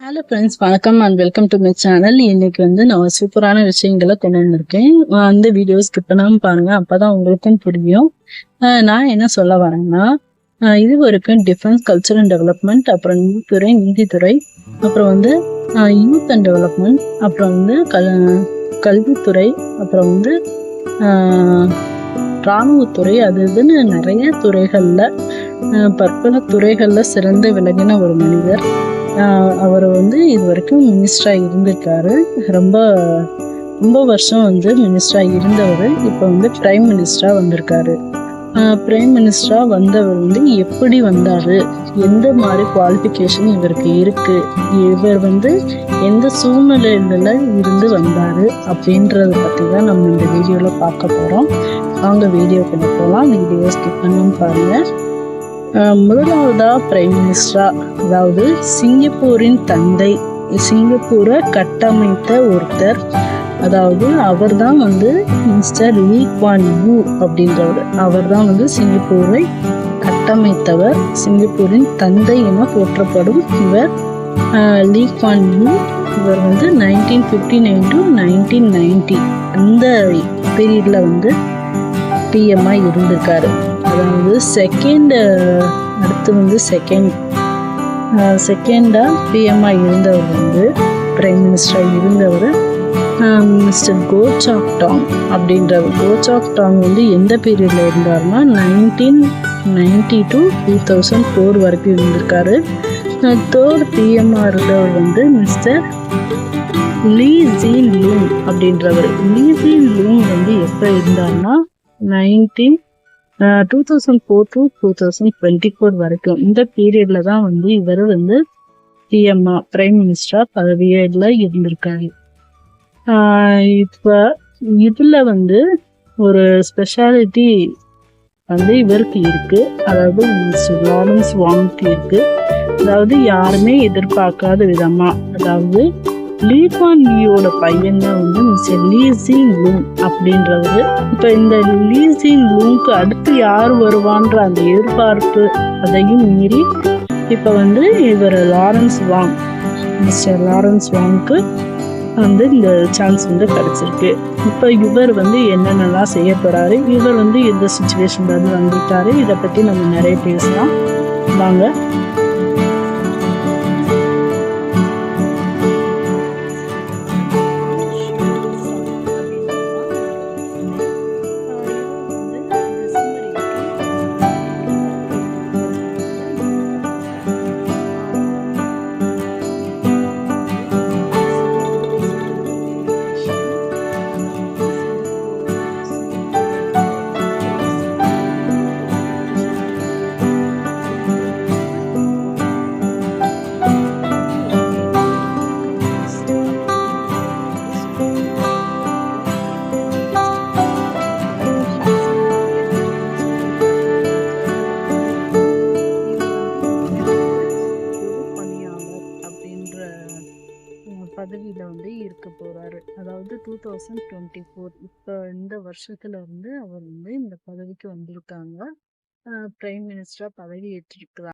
Hello friends வணக்கம் and welcome to my channel இன்னைக்கு வந்து நான் சூப்பரான விஷயங்களை கொண்டு வந்திருக்கேன். அந்த வீடியோ ஸ்கிப் பண்ணாமல் பாருங்கள் அப்போ தான் உங்களுக்கும் புரியும். நான் என்ன சொல்ல வரேன்னா இது வரைக்கும் டிஃபென்ஸ் கல்ச்சர் அண்ட் டெவலப்மெண்ட் அப்புறம் நீதித்துறை நீதித்துறை அப்புறம் வந்து யூத் அண்ட் டெவலப்மெண்ட் அப்புறம் வந்து கல் கல்வித்துறை அப்புறம் வந்து இராணுவத்துறை அது இதுன்னு நிறைய துறைகளில் பற்பல துறைகளில் சிறந்து விளங்கின ஒரு மனிதர். அவர் வந்து இது வரைக்கும் மினிஸ்டராக இருந்திருக்காரு. ரொம்ப ரொம்ப வருஷம் வந்து மினிஸ்டராக இருந்தவர். இப்போ வந்து பிரைம் மினிஸ்டராக வந்திருக்காரு. பிரைம் மினிஸ்டராக வந்தவர் வந்து எப்படி வந்தார்? எந்த மாதிரி குவாலிஃபிகேஷன் இவருக்கு இருக்குது இவர் வந்து எந்த சூழ்நிலையில இருந்து வந்தார்? அப்படின்றத பற்றி தான் நம்ம இந்த வீடியோவில் பார்க்க போகிறோம் வாங்க வீடியோக்குள்ள போகலாம் வீடியோ ஸ்கிப் பண்ணாம பாருங்கள் முதலாவதா பிரைம் மினிஸ்டரா அதாவது சிங்கப்பூரின் தந்தை. சிங்கப்பூரை கட்டமைத்த ஒருத்தர் அதாவது அவர் தான் வந்து மிஸ்டர் லீ குவான் யூ அப்படின்றவர். அவர் தான் வந்து சிங்கப்பூரை கட்டமைத்தவர். சிங்கப்பூரின் தந்தை என போற்றப்படும் இவர். லீ குவான் யூ இவர் வந்து nineteen fifty nine to nineteen ninety அந்த பீரியடில் வந்து பிஎம்ஐ இருந்திருக்காரு. அதாவது செகண்டு அடுத்து வந்து செகண்ட் செகண்டாக பிஎம்ஐ இருந்தவர் வந்து பிரைம் மினிஸ்டராக இருந்தவர் மிஸ்டர் கோச்சாக் டாங் அப்படின்றவர். கோச்சாக் டாங் வந்து எந்த பீரியடில் இருந்தார்னா nineteen ninety to two thousand four வரைக்கும் இருந்திருக்காரு. தேர்ட் பிஎம்ஆர் இருந்தவர் வந்து மிஸ்டர் லீ ஜீன் லூங் அப்படின்றவர். லீ ஜீன் லூங் வந்து எப்போ இருந்தார்னா nineteen two thousand four to two thousand twenty four வரைக்கும். இந்த பீரியட்ல தான் வந்து இவர் வந்து பிஎம்ஆ பிரைம் மினிஸ்டரா பதவியில் இருந்திருக்காரு. இப்போ இதில் வந்து ஒரு ஸ்பெஷாலிட்டி வந்து இவருக்கு இருக்கு. அதாவது மிஸ்டர் லாரன்ஸ் வாங்க்கு இருக்கு. அதாவது யாருமே எதிர்பார்க்காத விதமா அதாவது லீபான் லியோட பையன் தான் வந்து மிஸ்டர் லீசிங் லூங் அப்படின்றவர். இப்போ இந்த லீசிங் லூங்க்கு அடுத்து யார் வருவான்ற அந்த எதிர்பார்ப்பு அதையும் மீறி இப்போ வந்து இவர் லாரன்ஸ் வாங் மிஸ்டர் லாரன்ஸ் வாங்க்கு வந்து இந்த சான்ஸ் வந்து கிடைச்சிருக்கு. இப்போ இவர் வந்து என்னென்னலாம் செய்ய இவர் வந்து எந்த சுச்சுவேஷன்ல இருந்து வந்துட்டாரு இதை பற்றி நம்ம நிறைய பேசலாம். வாங்க. பதவியில வந்து இருக்க போறாரு. அதாவது டூ தௌசண்ட் டுவெண்ட்டி ஃபோர் இப்போ இந்த வருஷத்துல இருந்து அவர் வந்து இந்த பதவிக்கு வந்திருக்காங்க. பிரைம் மினிஸ்டரா பதவி ஏற்றிருக்கிறார்.